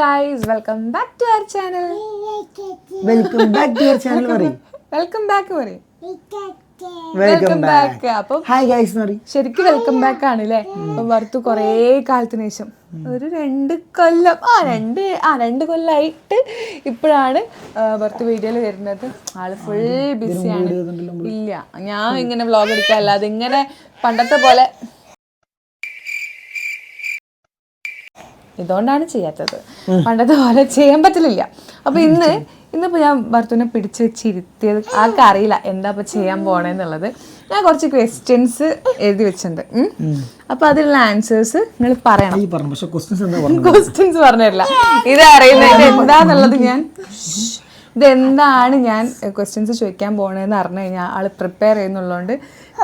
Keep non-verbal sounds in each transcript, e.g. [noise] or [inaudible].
Guys welcome back to our channel welcome back to our channel പറയും welcome back പറയും welcome back അപ്പൊ hi guys എന്ന് പറയും ശരിക്കും വെൽക്കം ബാക്ക് ആണ് അല്ലേ അപ്പൊ വറുത്ത് കുറേ കാലത്തിന് ശേഷം. ഒരു രണ്ട് കൊല്ലം. ആ രണ്ട് ആ രണ്ട് കൊല്ലമായിട്ട് ഇപ്പോഴാണ് വറുത്ത് വീഡിയോയിൽ വരുന്നത്. ആൾ ഫുൾ ബിസിയാണ് ഇല്ല. ഞാൻ ഇങ്ങനെ വ്ളോഗ് എടുക്കാല്ല അത് ഇങ്ങനെ പണ്ടത്തെ പോലെ ഇതുകൊണ്ടാണ് ചെയ്യാത്തത്. പണ്ടത്തെ പോലെ ചെയ്യാൻ പറ്റില്ല അപ്പൊ ഇന്ന് ഇന്നിപ്പോ ഞാൻ ഭർത്തുവിനെ പിടിച്ച് വെച്ചിരുത്തിയത് ആർക്കും അറിയില്ല എന്താ ഇപ്പൊ ചെയ്യാൻ പോണേന്നുള്ളത് ഞാൻ കുറച്ച് ക്വസ്റ്റ്യൻസ് എഴുതി വെച്ചിട്ടുണ്ട്. അപ്പൊ അതിലുള്ള ആൻസേഴ്സ് നിങ്ങൾ പറയണം. ക്വസ്റ്റ്യൻസ് [laughs] പറഞ്ഞില്ല ഇത് അറിയുന്നത് എന്താന്നുള്ളത് ഞാൻ ഇതെന്താണ് ഞാൻ ക്വസ്റ്റ്യൻസ് ചോദിക്കാൻ പോകണതെന്ന് അറിഞ്ഞു കഴിഞ്ഞാൽ ആൾ പ്രിപ്പയർ ചെയ്യുന്നുള്ളതുകൊണ്ട്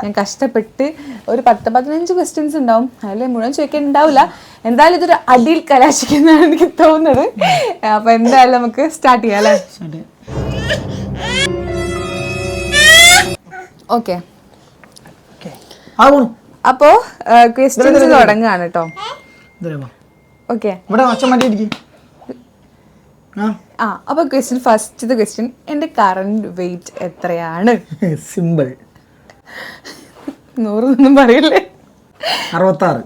ഞാൻ കഷ്ടപ്പെട്ട് ഒരു പത്ത് പതിനഞ്ച് ക്വസ്റ്റ്യൻസ് ഉണ്ടാവും. അതിൽ മുഴുവൻ ചോദിക്കാൻ ഉണ്ടാവില്ല. എന്തായാലും ഇതൊരു അടിയിൽ കലാശിക്കുന്നതാണ് എനിക്ക് തോന്നുന്നത്. അപ്പൊ എന്തായാലും നമുക്ക് സ്റ്റാർട്ട് ചെയ്യാം അല്ലേ? ഓക്കെ അപ്പോ ക്വസ്റ്റ്യൻസ് തുടങ്ങുകയാണ് കേട്ടോ. ഓക്കെ ഇവിടെ ആ. അപ്പൊ ക്വസ്റ്റ്യൻ ഫസ്റ്റ് ക്വസ്റ്റ്യൻ എന്റെ കറന്റ് വെയിറ്റ് എത്രയാണ്? [laughs] സിമ്പിൾ നൂറൊന്നും പറയില്ലേ? അറുപത്താറ്.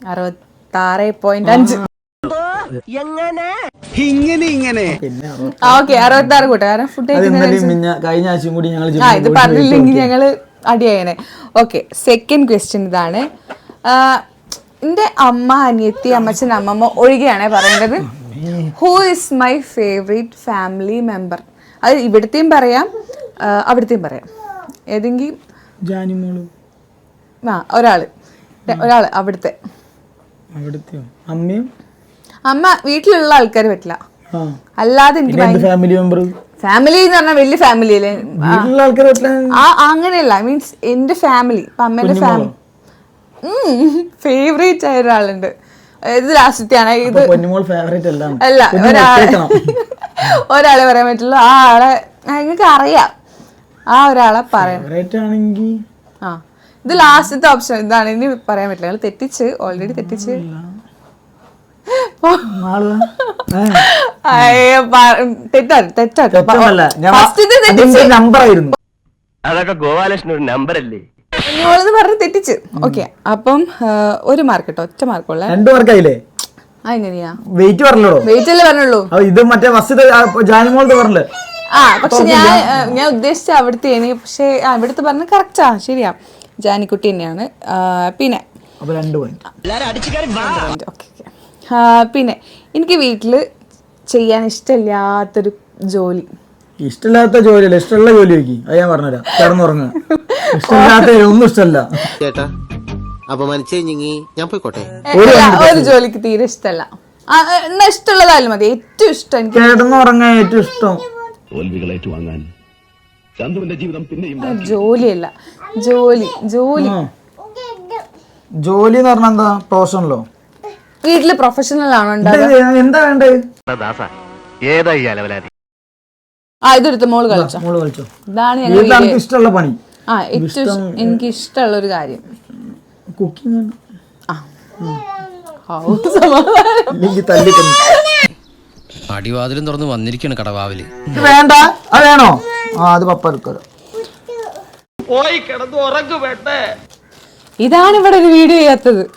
അറുപത്താറ് പോയിന്റ് അഞ്ച്. പിന്നെ ഇങ്ങനെ ആ ഓക്കെ അറുപത്താറ് കൂട്ടെ. കാരണം ഫുഡ് മിഞ്ഞ കഴിഞ്ഞ ആഴ്ചയും കൂടി ഞങ്ങൾ ആ ഇത് പറഞ്ഞില്ലെങ്കിൽ ഞങ്ങൾ അടിയായനെ. ഓക്കെ സെക്കൻഡ് ക്വസ്റ്റ്യൻ ഇതാണ്. ആ, എന്റെ അമ്മ അനിയത്തി അമ്മച്ചൻ അമ്മമ്മ ഒഴികെയാണേ പറയേണ്ടത്. Who is my favourite family member അത് ഇവിടുത്തെയും പറയാം അവിടുത്തെയും പറയാം. ഏതെങ്കിലും ജാനിമോൾ. ആ ഒരാൾ. ഒരാൾ അവിടുത്തെ. അമ്മയും? അമ്മ വീട്ടിലുള്ള ആൾക്കാർ പറ്റില്ല. അല്ലാതെ എനിക്ക് ഫാമിലി മെമ്പർ ഫാമിലി എന്ന് പറഞ്ഞാൽ വലിയ ഫാമിലി അല്ലേ? അങ്ങനെയല്ല. മീൻസ് എന്റെ ഫാമിലി ഇപ്പൊ അമ്മേന്റെ ഫാമിലി ഫേവറേറ്റ് [laughs] ആയ ഒരാളുണ്ട്. ഇത് ലാസ്റ്റത്തെയാണ് ഇത് പൊന്നുമോൾ ഫേവറേറ്റ് അല്ല. അല്ല ഒരാളെ [laughs] ഒരാളെ പറയാൻ പറ്റുള്ളൂ ആ ആളെ നിങ്ങൾക്ക് അറിയാം. ആ ഒരാളെ പറയാം. ആണെങ്കിൽ ആ. ഇത് ലാസ്റ്റത്തെ ഓപ്ഷൻ ഇതാണ്. ഇനി പറയാൻ പറ്റില്ല. ഞങ്ങൾ തെറ്റിച്ച് ഓൾറെഡി തെറ്റിച്ച്. തെറ്റാ തെറ്റാ. പ- തെറ്റാണ് തെറ്റാണ് ഫസ്റ്റ് ഇത് തെറ്റിച്ച്. നമ്പർ ആയിരുന്നു. അതൊക്കെ ഗോപാലകൃഷ്ണൻ ഒരു നമ്പറല്ലേ കുഞ്ഞോളെന്ന് പറഞ്ഞ് തെറ്റിച്ച്. ഓക്കെ അപ്പം ഒരു മാർക്ക് കേട്ടോ ഒറ്റ മാർക്കുള്ള രണ്ട് മാർക്ക് ആ എങ്ങനെയാ വെയിറ്റ് പറഞ്ഞല്ലോ വെയിറ്റ് അല്ലേ പറഞ്ഞുള്ളൂ? ഇത് മറ്റേ ജാനിമോളത്ത് പറഞ്ഞില്ലേ? ആ പക്ഷെ ഞാൻ ഞാൻ ഉദ്ദേശിച്ച അവിടുത്തെ പക്ഷെ ഇവിടുത്തെ പറഞ്ഞ കറക്റ്റാ ശരിയാ. ജാനിക്കുട്ടി തന്നെയാണ്. പിന്നെ. അപ്പൊ രണ്ട് പോയിന്റ് ഓക്കെ ഓക്കെ. പിന്നെ എനിക്ക് വീട്ടിൽ ചെയ്യാൻ ഇഷ്ടമില്ലാത്തൊരു ജോലി. ഇഷ്ടമില്ലാത്ത ജോലിയല്ല ഇഷ്ടമുള്ള ജോലി നോക്കി അത് ഞാൻ പറഞ്ഞുതരാം. കിടന്നുറങ്ങുക ഇഷ്ടമില്ലാത്ത ഒന്നും ഇഷ്ടമല്ല. ചേട്ടാ അപമാനിച്ചേ ഞാൻ പോയിക്കോട്ടെ? ഒരു ജോലിക്ക് തീരെ ഇഷ്ടമല്ല. എന്നാ ഇഷ്ടമുള്ളതായാലും മതി. ഏറ്റവും ഇഷ്ടം എനിക്ക് കിടന്നുറങ്ങാൻ ഏറ്റവും ഇഷ്ടം. ഏറ്റുവാങ്ങാൻ ചന്തുവിന്റെ ജീവിതം പിന്നെയും ജോലിയല്ല. ജോലി ജോലി. ജോലി എന്ന് പറഞ്ഞാൽ എന്താ? പ്രൊഫഷണലോ വീട്ടിൽ പ്രൊഫഷണൽ ആണോ എന്താ വേണ്ടത്? ഏതാ ഈ അലവലാതി? ആ ഇതെടുത്ത് മോൾ കളിച്ചോ. മോൾ കളിച്ചോ. ഇതാണ് ഞങ്ങൾ ഇഷ്ടമുള്ള പണി. ആ ഏറ്റവും ഇഷ്ട- എനിക്ക് ഇഷ്ടമുള്ള ഒരു കാര്യം. കുക്കിംഗ് അടിവാതിലും തുറന്ന് വന്നിരിക്കണ കടവാവിൽ. വേണ്ട അത് വേണോ? ആ അത് പപ്പ എടുക്കലോ ഇതാണ് ഇവിടെ ഒരു വീഡിയോ ചെയ്യാത്തത്.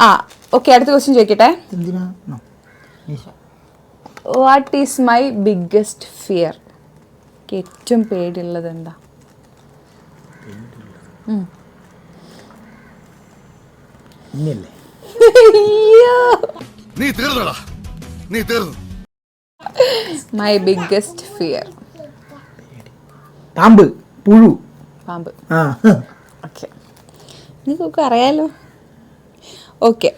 ആ ഓക്കെ അടുത്ത ക്വസ്റ്റ്യൻ ചോദിക്കട്ടെ. എന്തിനാ. What is my biggest fear ഏറ്റവും പേടിയുള്ളത് എന്താ? ഇനിയല്ലേ? നീ തീർന്നടാ. നീ തീർന്നു. മൈ ബിഗ്ഗസ്റ്റ് ഫിയർ പാമ്പ് പുഴു. പാമ്പ്. ആ. ഓക്കെ നിങ്ങൾക്കൊക്കെ അറിയാലോ? ഓക്കെ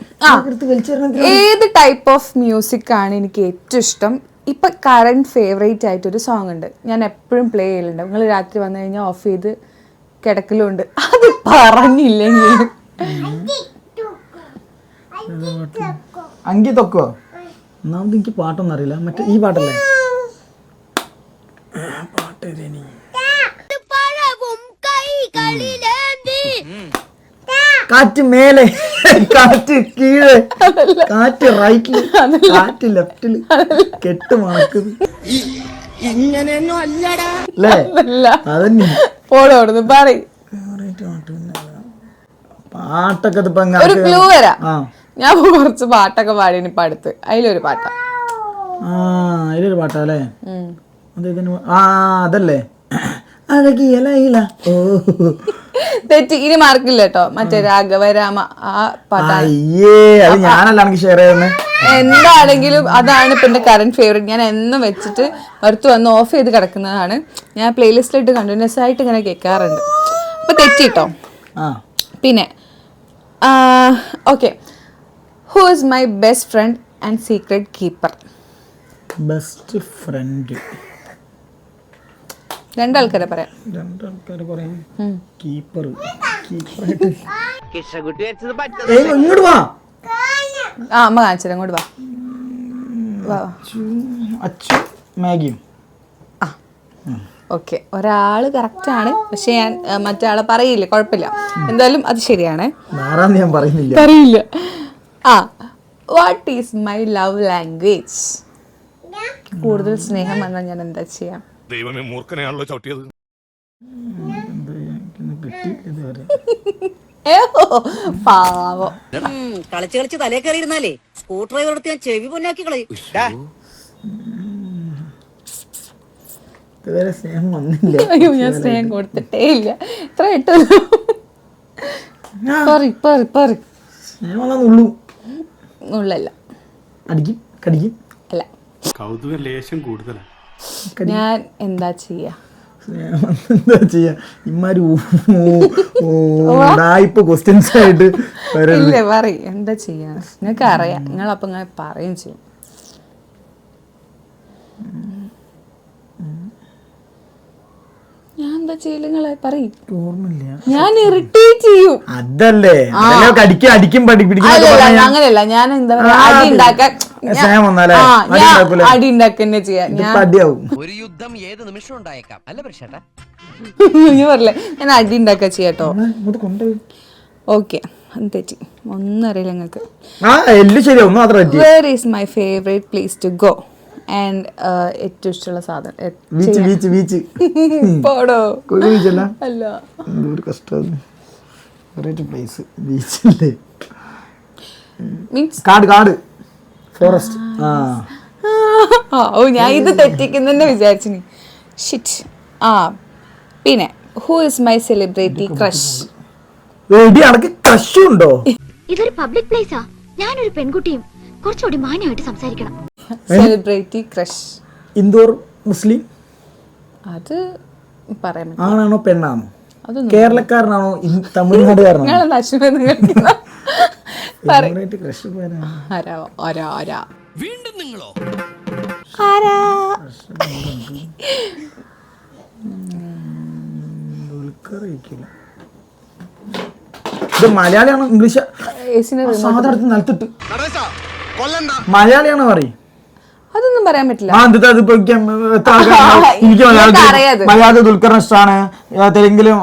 ഏത് ടൈപ്പ് ഓഫ് മ്യൂസിക് ആണ് എനിക്ക് ഏറ്റവും ഇഷ്ടം? ഇപ്പൊ കറണ്ട് ഫേവറേറ്റ് ആയിട്ടൊരു സോങ് ഉണ്ട്. ഞാൻ എപ്പോഴും പ്ലേ ചെയ്യലുണ്ട്. നിങ്ങൾ രാത്രി വന്നു കഴിഞ്ഞാൽ ഓഫ് ചെയ്ത് കിടക്കലുണ്ട് അത് പറഞ്ഞില്ലെങ്കിൽ അങ്കി തൊക്കോ? ഒന്നാമത് എനിക്ക് പാട്ടൊന്നും അറിയില്ല. മറ്റേ ഈ പാട്ടല്ലേ ആ, പാട്ട് ഏതേനി? പഴവും കൈകളിലേന്തി കാറ്റ് മേലെ കാറ്റ് കീഴെ കാറ്റ് റൈറ്റിൽ കാറ്റ് ലെഫ്റ്റിൽ കെട്ട് മണക്കുന്നത്. അല്ലേ? അല്ല അതന്നെ. പോടോ അവിടുന്ന് പറയും. പാട്ടൊക്കെ ഒരു ക്ലൂ വരാം ഞാൻ കുറച്ച് പാട്ടൊക്കെ പാടി ഇപ്പൊ അടുത്ത്. അതിലൊരു പാട്ട. ആ അതിലൊരു പാട്ടാ അല്ലേ? അത് ഇതിന് ആ അതല്ലേ? അഴകിയ ലൈല. ഓ. തെറ്റി ഇനി മാർക്കില്ല കേട്ടോ. മറ്റേ രാഘവരാമ ആ പാട്ടാണ് അയ്യേ അത് ഞാനല്ല എനിക്ക് ഷെയർ ചെയ്യുന്നത് എന്താണെങ്കിലും അതാണ് ഇപ്പൊ എന്റെ കറന്റ് ഫേവറേറ്റ് ഞാൻ എന്നും വെച്ചിട്ട് അടുത്ത് വന്ന് ഓഫ് ചെയ്ത് കിടക്കുന്നതാണ്. ഞാൻ പ്ലേലിസ്റ്റിലിട്ട് കണ്ടിന്യൂസ് ആയിട്ട് ഇങ്ങനെ കേൾക്കാറുണ്ട്. അപ്പൊ തെറ്റിട്ടോ പിന്നെ okay who is my best friend and secret keeper best friend രണ്ടാൾക്കാരെ പറയാം. രണ്ടാൾക്കാരെ പറയാം. കീപ്പർ. കീപ്പറായിട്ട് ഇങ്ങോട്ട് വാ. ആ അമ്മ കാണിച്ചു അങ്ങോട്ട് വാ. വാ അച്ചു മാഗിയും. ഓക്കെ. ഒരാൾ കറക്റ്റ് ആണ്. പക്ഷെ ഞാൻ മറ്റാളെ പറയില്ല. കുഴപ്പമില്ല. എന്തായാലും അത് ശരിയാണ്. ഞാൻ പറയുന്നില്ല. പറയില്ല. ആ. What is my love language കൂടുതൽ സ്നേഹം വന്നാൽ ഞാൻ എന്താ ചെയ്യാം? ദൈവമേ മൂർഖനെയാണല്ലോ ചവിട്ടിയത്. പാവം. കളിച്ച് കളിച്ച് തലേ കയറി ഇരുന്നാലേ സ്കൂട്ടർ ഡ്രൈവർ എടുത്ത് ഞാൻ ചെവി പൊന്നാക്കി കളയും. ഇതുവരെ സ്നേഹം വന്നില്ല. അയ്യോ ഞാൻ സ്നേഹം കൊടുത്തിട്ടേ ഇല്ല. ഇത്ര ഇട്ടല്ലോ. പറി പറി പറ സ്നേഹം വന്നാൽ ഉള്ളൂ ഉള്ളല്ല അടിക്കും കടിക്കും. അല്ല. കൗതുക ലേശം കൂടുതലാണ് ഞാൻ എന്താ ചെയ്യാ? [laughs] എന്താ ചെയ്യാ? ഇമാര് ക്വസ്റ്റ്യൻസ് ആയിട്ട് ഇല്ല പറയും. എന്താ ചെയ്യാ? നിങ്ങൾക്ക് അറിയാം. നിങ്ങൾ അപ്പൊ ഇങ്ങനെ പറയും ചെയ്യും. ഞാൻ എന്താ ചെയ്യൽ? നിങ്ങളെ പറയും. ഞാൻ ഇറിറ്റേറ്റ് ചെയ്യും. അതല്ലേ. അടിക്കും അങ്ങനെയല്ല. ഞാൻ എന്താ പറയാ? ആ, അടി ഉണ്ടാക്കാൻ സ്നേഹം വന്നാലേ? ആ, അടി ഉണ്ടാക്കന്നെ ചെയ്യാ. ഒരു യുദ്ധം ഏത് നിമിഷം ഉണ്ടായേക്കാം? അല്ല [laughs] ഞാൻ പറഞ്ഞില്ലേ ഞാൻ അടി ഉണ്ടാക്കുക ചെയ്യാട്ടോ ഓക്കെ തെറ്റി. ഒന്നും അറിയില്ല നിങ്ങൾക്ക് where is my favourite place to go and ഏറ്റവും ഇഷ്ടമുള്ള സാധനം ബീച്ച് ബീച്ച് ബീച്ച് പോടോ. അല്ല. പ്ലേസ് ബീച്ചല്ലേ മീൻസ് കാട് കാട്. ഫോറസ്റ്റ്. ആ. ഓ ഞാൻ ഇത് തെറ്റിക്കുന്നെ വിചാരിച്ചു ഷിറ്റ് ആ പിന്നെ who is my celebrity crush ക്രഷും ഉണ്ടോ? ഇതൊരു പബ്ലിക് പ്ലേസാ ഞാനൊരു പെൺകുട്ടിയും കുറച്ചുകൂടി മാന്യമായിട്ട് സംസാരിക്കണം. സെലിബ്രിറ്റി ക്രഷ് ഇന്ദോർ മുസ്ലിം? അത് പറയാൻ ആണാണോ പെണ്ണാണോ? തമിഴ്നാടുകാരനാണോ കേരളക്കാരനാണോ തമിഴ്നാടുകാരനാണോ? [laughs] വീണ്ടും നിങ്ങളോ ഇത് മലയാളിയാണോ ഇംഗ്ലീഷ് സാധാരണ അടുത്ത് നിലത്തിട്ട് കൊല്ലണ്ട മലയാളിയാണോ പറയും പറയാൻ പറ്റില്ല. [laughs] മലയാളത്തിൽ ഇഷ്ടമാണ്. തെലുങ്കിലും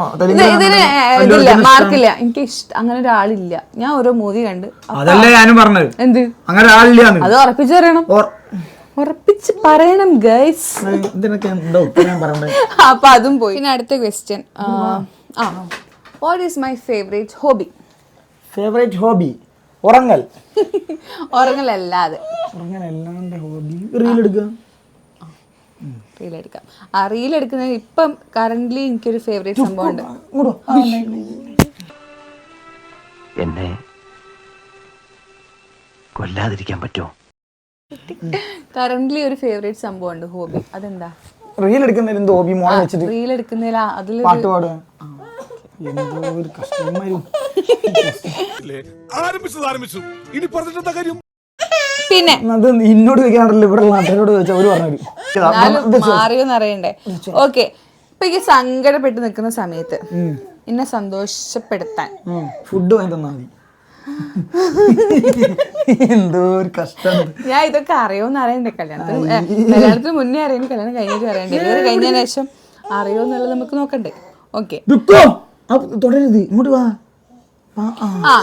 ഇതില്ല മാർക്കില്ല. എനിക്ക് ഇഷ്ടം അങ്ങനെ ഒരാളില്ല. ഞാൻ ഓരോ മൂവി കണ്ട്. അതല്ലേ ഞാനും പറഞ്ഞത്. എന്ത്? അങ്ങനെ ഒരാളില്ല അത് ഉറപ്പിച്ചു പറയണം. ഉറപ്പിച്ച് പറയണം ഗൈസ്. [laughs] അപ്പൊ അതും പോയി. പിന്നെ അടുത്ത ക്വസ്റ്റ്യൻ ആ what is my favourite hobby favourite hobby ഉറങ്ങൽ. [laughs] ഉറങ്ങലല്ലാതെ. ഉറങ്ങൽ അല്ലാണ്ട് ഹോബി റീൽ എടുക്കുക റീൽ എടുക്കാം. ആ റീൽ എടുക്കുന്നത് ഇപ്പം കറന്റ്ലി എനിക്കൊരു ഫേവറേറ്റ് സംഭവം ഉണ്ട് ഇങ്ങോട്ട് എന്നെ കൊല്ലാതിരിക്കാൻ പറ്റുമോ? കറന്റ്ലി ഒരു ഫേവറേറ്റ് സംഭവം ഉണ്ട് ഹോബി അതെന്താ? റീൽ എടുക്കുന്നതിൽ എന്ത് ഹോബി മോളെ വെച്ചിട്ട്? റീൽ എടുക്കുന്നതിൽ അതിൽ പാട്ട് പാടുക. എന്തോ ഒരു കഷ്ടമായിരുന്നു ആരംഭിച്ചത് ആരംഭിച്ചു. ഇനി പറഞ്ഞിട്ടെന്താ കാര്യം? പിന്നെ അത് ഇന്നോട് ചോദിക്കാണ്ടല്ലോ ഇവിടെ നാട്ടുകാരോട് ചോദിച്ചാൽ അവർ പറഞ്ഞു എന്നാലും മാറിയോന്ന് അറിയണ്ടേ? ഓക്കെ. ഇപ്പൊ ഈ സങ്കടപ്പെട്ട് നിൽക്കുന്ന സമയത്ത് എന്നെ സന്തോഷപ്പെടുത്താൻ. ഫുഡ് വാങ്ങി തന്നാ മതി. എന്തോ ഒരു കഷ്ടം. ഞാൻ ഇതൊക്കെ അറിയോന്ന് അറിയണ്ടേ? കല്യാണത്തിന് കല്യാണത്തിന് മുന്നേ അറിയണം കല്യാണം കഴിഞ്ഞിട്ട് അറിയണ്ടേ ഇത് കഴിഞ്ഞതിന് ശേഷം അറിയോ എന്നുള്ളത് നമുക്ക് നോക്കണ്ടേ? ഓക്കെ. തുടരുത് ഇങ്ങോട്ട് വാ. ആ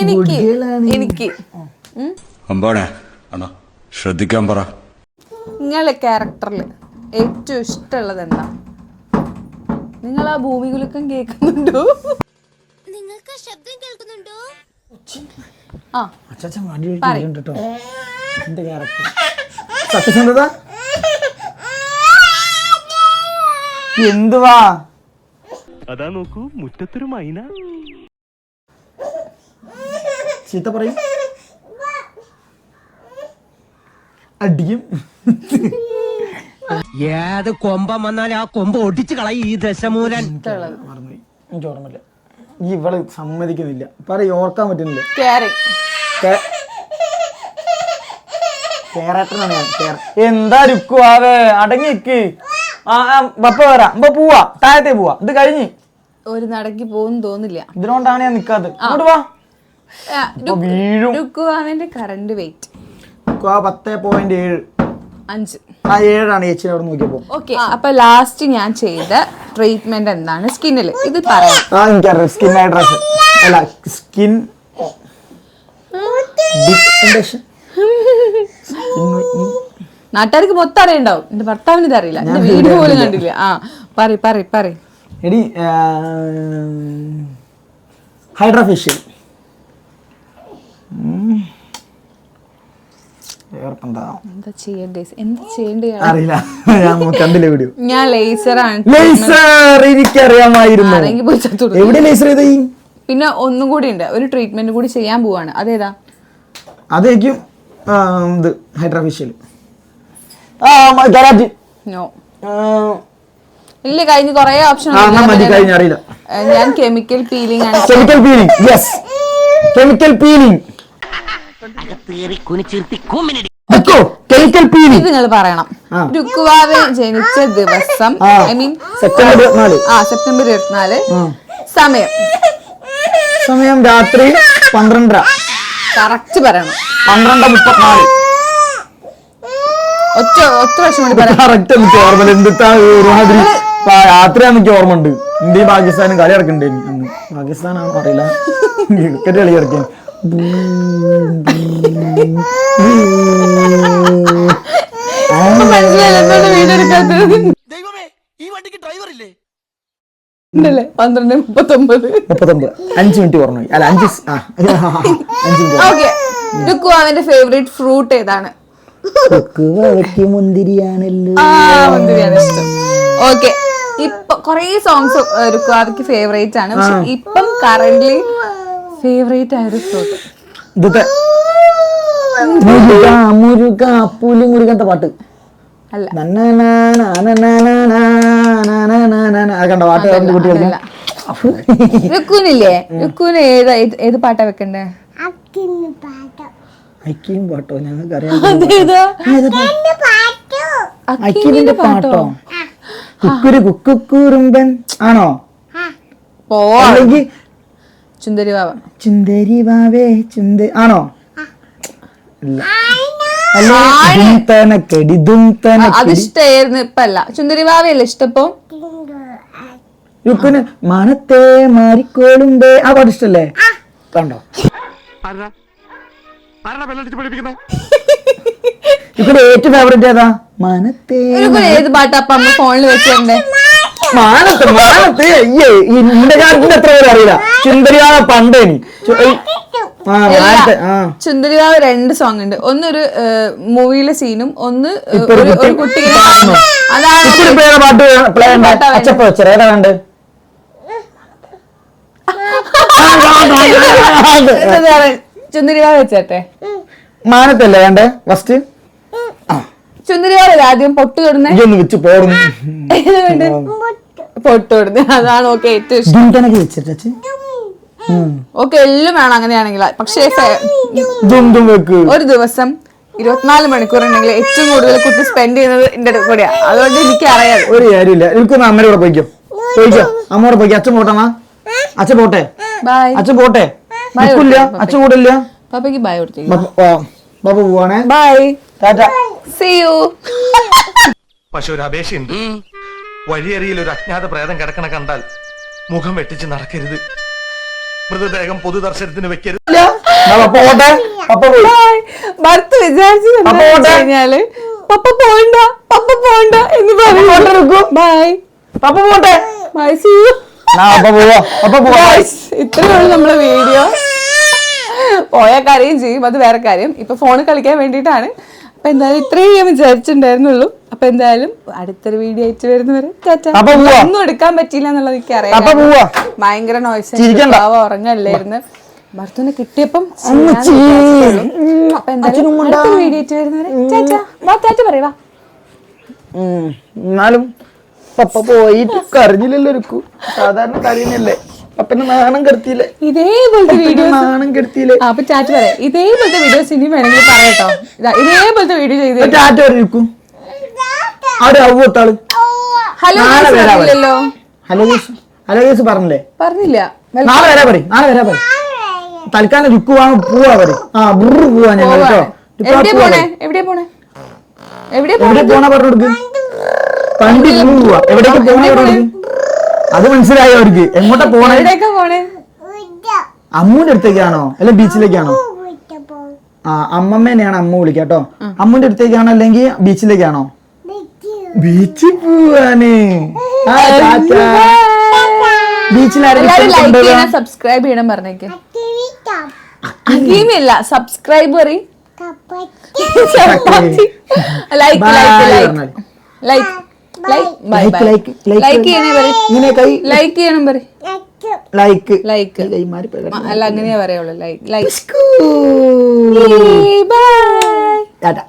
എനിക്ക് എനിക്ക്. അമ്പാണേ അണ്ണാ ശ്രദ്ധിക്കാൻ പറ. നിങ്ങളെ ക്യാരക്ടറിൽ ഏറ്റവും ഇഷ്ടമുള്ളത് എന്താ? നിങ്ങൾ ആ ഭൂമി കുലുക്കം കേൾക്കുന്നുണ്ടോ? നിങ്ങൾക്ക് ശബ്ദം കേൾക്കുന്നുണ്ടോ? ആ അച്ചാച്ചൻ വണ്ടി കഴിക്കുന്നുണ്ട് കേട്ടോ. എന്റെ ക്യാരക്ടർ സത്യസന്ധത? എന്തുവാ? അതാ നോക്കൂ മുറ്റത്തൊരു മൈന. ചീത്ത പറയും. അടിക്കും ഏത് കൊമ്പം വന്നാലും ആ കൊമ്പ് ഒടിച്ചു കളയും ഈ ദശമൂലൻ. മറന്നുപോയി. എനിക്ക് ഓർമ്മയില്ല. ഈ ഇവൾ സമ്മതിക്കുന്നില്ല. പറയും ഓർക്കാൻ പറ്റുന്നില്ല. കേരട്ടനാണ് ഞാൻ. കേര എന്താ രുക്കുവാവേ? അടങ്ങിക്ക്. ആ ബപ്പ വരാം. ബപ്പ പോവാ. താഴത്തെ പോവാ. ഇത് കഴിഞ്ഞ്. ഒരു നടക്കി പോകുന്നു തോന്നില്ല. ഇതിനോണ്ടാണ് ഞാൻ നിക്കാത്തത്. ഇപ്പൊ വീഴും. രുക്കുവാവിന്റെ കറണ്ട് വെയിറ്റ് പത്ത് പോയിന്റ് ഏഴ്. അഞ്ച്. ആ ഏഴാണ് ചേച്ചി അവിടെ നോക്കിയപ്പോ. ഓക്കെ അപ്പൊ ലാസ്റ്റ് ഞാൻ ചെയ്ത ട്രീറ്റ്മെന്റ് എന്താണ്? സ്കിന്നിൽ ഇത് പറയാം. ആ എനിക്കറിയാം. സ്കിൻ ഹൈഡ്രേഷൻ അല്ല സ്കിൻ നാട്ടുകാർക്ക് മൊത്തം അറിയണ്ടാവും. എന്റെ ഭർത്താവിന് ഇത് അറിയില്ല എന്റെ വീട് പോലും കണ്ടില്ല. ആ പറ പറ പറ എടി ഹൈഡ്രാഫേഷ്യൽ. എന്താ ചെയ്യണ്ടേ? അറിയില്ല. ഞാൻ കണ്ടില്ല വീഡിയോ ഞാൻ ലേസർ ആണ്. ലേസർ എനിക്കറിയാമായിരുന്നു. ആരെങ്കിലും പോയി ചത്തു എവിടെ ലേസർ ചെയ്ത? പിന്നെ ഒന്നും കൂടി ഉണ്ട്. ഒരു ട്രീറ്റ്മെന്റ് കൂടി ചെയ്യാൻ പോവാണ്. അതേതാ? അതേക്കും ആ, ഇത് ഹൈഡ്രാഫേഷ്യൽ നോ ഇല്ല കഴിഞ്ഞ് കുറേ ഓപ്ഷൻ ഞാൻ കെമിക്കൽ പീലിംഗ് ആണ്. Chemical peeling yes chemical peeling നിങ്ങൾ പറയണം. രുക്കുവാവ് ജനിച്ച ദിവസം ഐ മീൻ സെപ്റ്റംബർ ഇരുപത്തിനാല്. ആ സെപ്റ്റംബർ ഇരുപത്തിനാല്. ആ. സമയം. സമയം രാത്രി പന്ത്രണ്ടര. കറക്റ്റ് പറയണം. പന്ത്രണ്ട് മുപ്പത്തിനാല്. ഒറ്റ ഒറ്റ വർഷം കൂടി കറക്റ്റ് എനിക്ക് ഓർമ്മ ഒരുമാതിരി രാത്രി എനിക്ക് ഓർമ്മ ഉണ്ട് ഇന്ത്യയും പാകിസ്ഥാനും കളി ഇറക്കണ്ടേ പാകിസ്ഥാനാണെന്ന് പാകിസ്ഥാനാണോ അറിയില്ല. [laughs] ക്രിക്കറ്റ് കളി ഇറക്കാൻ പന്ത്രണ്ട് മുപ്പത്തൊമ്പത്. മുപ്പത്തൊമ്പത്. അഞ്ച് മിനിറ്റ് പറഞ്ഞു. അല്ല അഞ്ച് അഞ്ച് മിനിറ്റ് രുക്കുവാവിന്റെ ഫേവറേറ്റ് ഫ്രൂട്ട് ഏതാണ്? മുന്തിരിയാണല്ലോ. ആ മുന്തിരിയാണ് ഇഷ്ടം. ഓക്കെ. ഇപ്പൊ കൊറേ സോങ്സ് രുക്കുവാവിക്ക് ഫേവറേറ്റ് ആണ്. പക്ഷെ ഇപ്പം കറന്റ്ലി ഫേവറേറ്റ് ആയ ഒരു ഇതത്തെ മുരുക മുരുക പുലി മുരുകത്തെ പാട്ട്. അല്ല. കണ്ട പാട്ട് രുക്കുനില്ലേ രുക്കുന് ഏത് ഏത്- പാട്ടാ വെക്കണ്ടേ പാട്ടോ ഞങ്ങൾക്ക് അറിയാം പാട്ടോ കുക്കുരു കുക്കുറുമ്പൻ ആണോ പോ അല്ലെങ്കിൽ വാവേ. ആണോ? അതിഷ്ടായിരുന്നു അല്ല? ദും തനക്കടി ദും അത് ഇപ്പൊ അല്ല ചുന്ദരി ഇഷ്ടപ്പോ? മനത്തെ മാറിക്കോളുമ്പേ. ആ പാട്ട് ഇഷ്ടല്ലേ? കണ്ടോ? യുക്കിന്റെ ഏറ്റവും ഫേവറേറ്റ് ഏതാ? മനത്തെ ഏത് പാട്ടാ? അപ്പൊ ഫോണിൽ വെച്ചിട്ടുണ്ടേ മാനത്ത് മാനത്ത്. അയ്യേ കാര്യത്തിന് എത്ര പേര് അറിയില്ല. ചുന്ദരിയാ പണ്ടേനി. ചു- ആ മാനത്തെ ആ. ചുന്ദരി രണ്ട് സോങ് ഉണ്ട്. ഒന്നൊരു മൂവിയിലെ സീനും ഒന്ന് ഒരു ഒരു കുട്ടി ഒരു കുട്ടി. അതാണ് പേരെ പാട്ട് പ്ലേ ഉണ്ട്? അച്ചപ്പ ഏതാ വെച്ചേട്ടെ. മാനത്തല്ലേ വേണ്ടേ? ഫസ്റ്റ് ചുന്ദരി ആദ്യം പൊട്ട് തൊടുന്നേ? ഇതൊന്ന് വെച്ച് പോടുന്നു ഏതാ വേണ്ടേ? പൊട്ട് തൊടുന്നേ അതാണ് ഓക്കെ ഏറ്റവും ഇഷ്ടം. ദുംതനക്ക് വെച്ചിട്ട് ഓക്കെ എല്ലാം വേണം അങ്ങനെയാണെങ്കിൽ പക്ഷേ ദും ദും വെക്ക്. ഒരു ദിവസം ഇരുപത്തിനാല് മണിക്കൂർ ഉണ്ടെങ്കിൽ ഏറ്റവും കൂടുതൽ കുട്ടി സ്പെൻഡ് ചെയ്യുന്നത് എന്റെ അടുത്ത് കൂടെയാ. അതുകൊണ്ട് എനിക്ക് അറിയാം. ഒരു കാര്യമില്ല. എനിക്കൊന്ന് അമ്മയുടെ കൂടെ പോയിക്കോ. പോയിക്കോ. അമ്മയോടെ പോയിക്കോ. അച്ഛൻ പോട്ടെ അച്ഛൻ പോട്ടെ? ബൈ അച്ഛൻ പോട്ടെ? നിൽക്കില്ല? അച്ഛൻ കൂടില്ല? പാപ്പയ്ക്ക് ബൈ കൊടുത്തു. ബാബു പോവാണേ. ബൈ ടാറ്റ സി യു പക്ഷെ ഒരു അപേക്ഷയുണ്ട്. വഴിയറിയിൽ ഒരു അജ്ഞാത പ്രേതം കിടക്കണ കണ്ടാൽ മുഖം വെട്ടിച്ച് നടക്കരുത്. മൃതദേഹം പൊതുദർശനത്തിന് വെക്കരുത്. ഭർത്ത് പപ്പ പോണ്ട പപ്പ പോണ്ട എന്ന് ബൈ. പപ്പ പോട്ടെ ബൈ സീ യു. എന്നാ പപ്പ പോവാ. പപ്പ പോവാ. ഇത്രയേ ഉള്ളൂ നമ്മളെ വീഡിയോ. പോയ കാര്യം ചെയ്യും അത് വേറെ കാര്യം. ഇപ്പൊ ഫോണ് കളിക്കാൻ വേണ്ടിയിട്ടാണ്. അപ്പൊ എന്തായാലും ഇത്രയും ഞാൻ വിചാരിച്ചിട്ടുണ്ടായിരുന്നുള്ളൂ അപ്പൊ എന്തായാലും അടുത്തൊരു വീഡിയോ ആയിട്ട് വരുന്നവരെ. ഒന്നും എടുക്കാൻ പറ്റിയില്ല എന്നുള്ളത് എനിക്ക് അറിയാം. ഭയങ്കര നോയ്സ്. ഉറങ്ങല്ലായിരുന്നു ഭർത്തുവിനെ കിട്ടിയപ്പം. അപ്പൊ എന്തായാലും അടുത്തൊരു അടുത്ത വീഡിയോ ആയിട്ട് വരുന്നവരെ ടാറ്റ. പറയുവാ. എന്നാലും പപ്പ പോയിട്ട് കരഞ്ഞില്ലല്ലോ ഒരുക്കു സാധാരണ കരയുന്നല്ലേ പപ്പനെ നാണം കെടുത്തിയില്ലേ? ഇതേപോലത്തെ വീഡിയോ വീഡിയോസ് നാണം കെടുത്തിയില്ലേ? അപ്പൊ ചാറ്റ് പറയാം ഇതേപോലത്തെ വീഡിയോസ് ഇനി വേണമെങ്കിൽ പറയട്ടോ. ഇതാ ഇതേപോലത്തെ വീഡിയോ ചെയ്ത് ചാറ്റ് വരൂ അവിടെ അവത്താൾ ഹലോ. പറഞ്ഞില്ലല്ലോ? ഹലോ ഹലോ കേസ് പറഞ്ഞില്ലേ? പറഞ്ഞില്ല. നാളെ വരാ പറയും നാളെ വരാ പറയും. തൽക്കാലം രുക്കു വാങ്ങും പോവാ പറയും ആ ബുറു പോവാ ഞങ്ങൾ കേട്ടോ. എവിടെയാ പോണേ? എവിടെ എവിടെയാ പോണേ? എവിടെയാ എവിടെ പോണേ? പോണ പറഞ്ഞു കൊടുക്കും. പണ്ടി പോവാ. എവിടേക്ക് പോണേ പറഞ്ഞു കൊടുക്ക്. അത് മനസ്സിലായോ അവർക്ക്? എങ്ങോട്ടാ പോണേ? അമ്മൂന്റെ അടുത്തേക്കാണോ? അല്ല ബീച്ചിലേക്കാണോ? ആ അമ്മമ്മേനെയാണ് അമ്മ വിളിക്കാട്ടോ അമ്മൂന്റെ അടുത്തേക്കാണോ അല്ലെങ്കിൽ ബീച്ചിലേക്കാണോ? ബീച്ചിൽ പോവാന്. ചെയ്യണം സബ്സ്ക്രൈബ് ചെയ്യണം പറഞ്ഞേക്ക്. അകീമില്ല subscriber like Bye like. Like like like like like ചെയ്യണേ പറയും. ഇങ്ങനെ കൈ. ലൈക്ക് ചെയ്യണം പറയും. ലൈക്ക് ലൈക്ക് കൈമാറി. അല്ല അങ്ങനെയാ പറയുള്ളൂ. Like like. ബൈ ടാറ്റ